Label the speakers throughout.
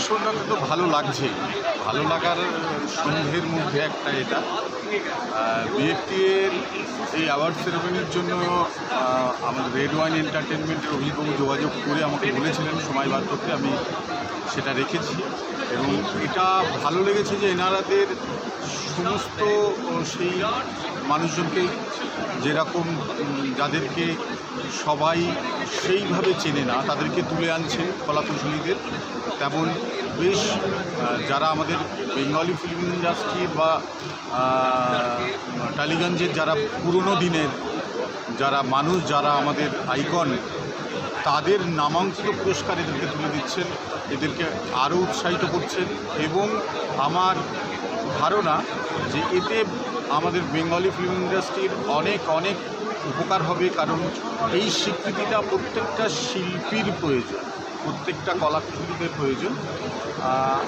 Speaker 1: ভীষণভাবে তো ভালো লাগছে। ভালো লাগার সন্ধ্যের মধ্যে একটা এটা। বিএফটি এর এই অ্যাওয়ার্ড সেরেমনির জন্য আমাদের রেড ওয়াইন এন্টারটেনমেন্টের অভিভাবক যোগাযোগ করে আমাকে বলেছিলেন সময় বার করতে, আমি সেটা রেখেছি। এবং এটা ভালো লেগেছে যে এনারাদের সমস্ত সেই মানুষজনকে যেরকম যাদেরকে সবাই সেইভাবে চেনে না। তাদেরকে তুলে আনছেন কলাকুশলীদের। তেমন বেশ যারা আমাদের বেঙ্গলি ফিল্ম ইন্ডাস্ট্রি বা টালিগঞ্জের যারা পুরনো দিনের, যারা মানুষ, যারা আমাদের আইকন তাদের নামাঙ্কিত পুরস্কার এদেরকে তুলে দিচ্ছেন। এদেরকে আরও উৎসাহিত করছেন। এবং আমার ধারণা যে এতে আমাদের বেঙ্গলি ফিল্ম ইন্ডাস্ট্রির অনেক অনেক উপকার হবে কারণ এই স্বীকৃতিটা প্রত্যেকটা শিল্পীর প্রয়োজন প্রত্যেকটা কলাকুশলীদের প্রয়োজন।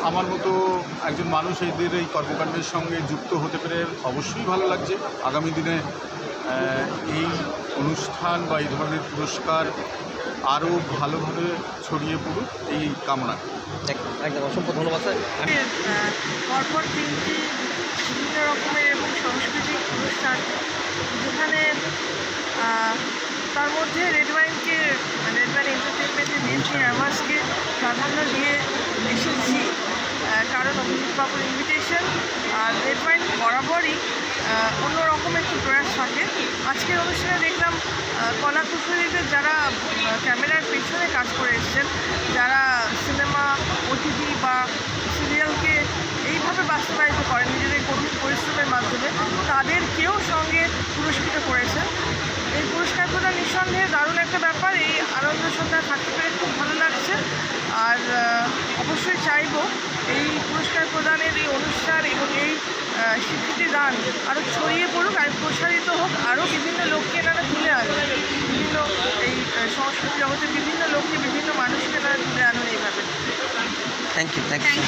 Speaker 1: আমার মতো একজন মানুষ এদের এই কর্মকাণ্ডের সঙ্গে যুক্ত হতে পেরে অবশ্যই ভালো লাগছে। আগামী দিনে এই অনুষ্ঠান বা এই ধরনের পুরস্কার আরও ভালোভাবে ছড়িয়ে পড়ুক এই কামনা
Speaker 2: একদম অসংখ্য ধন্যবাদ স্যার।
Speaker 3: পরপর তিনটি বিভিন্ন রকমের এবং সাংস্কৃতিক মধ্যে রেড ওয়াইনকে রেড ওয়াইন এন্টারটেনমেন্টের বিএনপি অ্যাওয়ার্ডসকে প্রাধান্য দিয়ে এসেছি কারণ অভিজিৎ বাবুর ইনভিটেশন আর রেড ওয়াইন বরাবরই অন্যরকম একটু প্রয়াস থাকে। আজকের অনুষ্ঠানে দেখলাম আহ, কলাকুশলীদের যারা ক্যামেরার পেছনে কাজ করে এসছেন যারা সিনেমা ওটিটি বা সিরিয়ালকে এইভাবে বাস্তবায়িত করেন নিজেদের কঠিন পরিশ্রমের মাধ্যমে তাদেরকেও সঙ্গে পুরস্কৃত করেছেন। এই পুরস্কার প্রদান নিঃসন্দেহে দারুণ একটা ব্যাপার। এই আনন্দ সন্ধ্যা থাকতে পেরে খুব ভালো লাগছে। আর অবশ্যই চাইব এই পুরস্কার প্রদানের এই অনুষ্ঠান এবং এই স্বীকৃতি দান আরও ছড়িয়ে পড়ুক আর প্রসারিত হোক আরও বিভিন্ন লোককে এনারা তুলে আনবে বিভিন্ন এই সংস্কৃতি জগতের বিভিন্ন লোককে বিভিন্ন মানুষকে তারা তুলে আনুন এইভাবে।
Speaker 2: Thank you thank you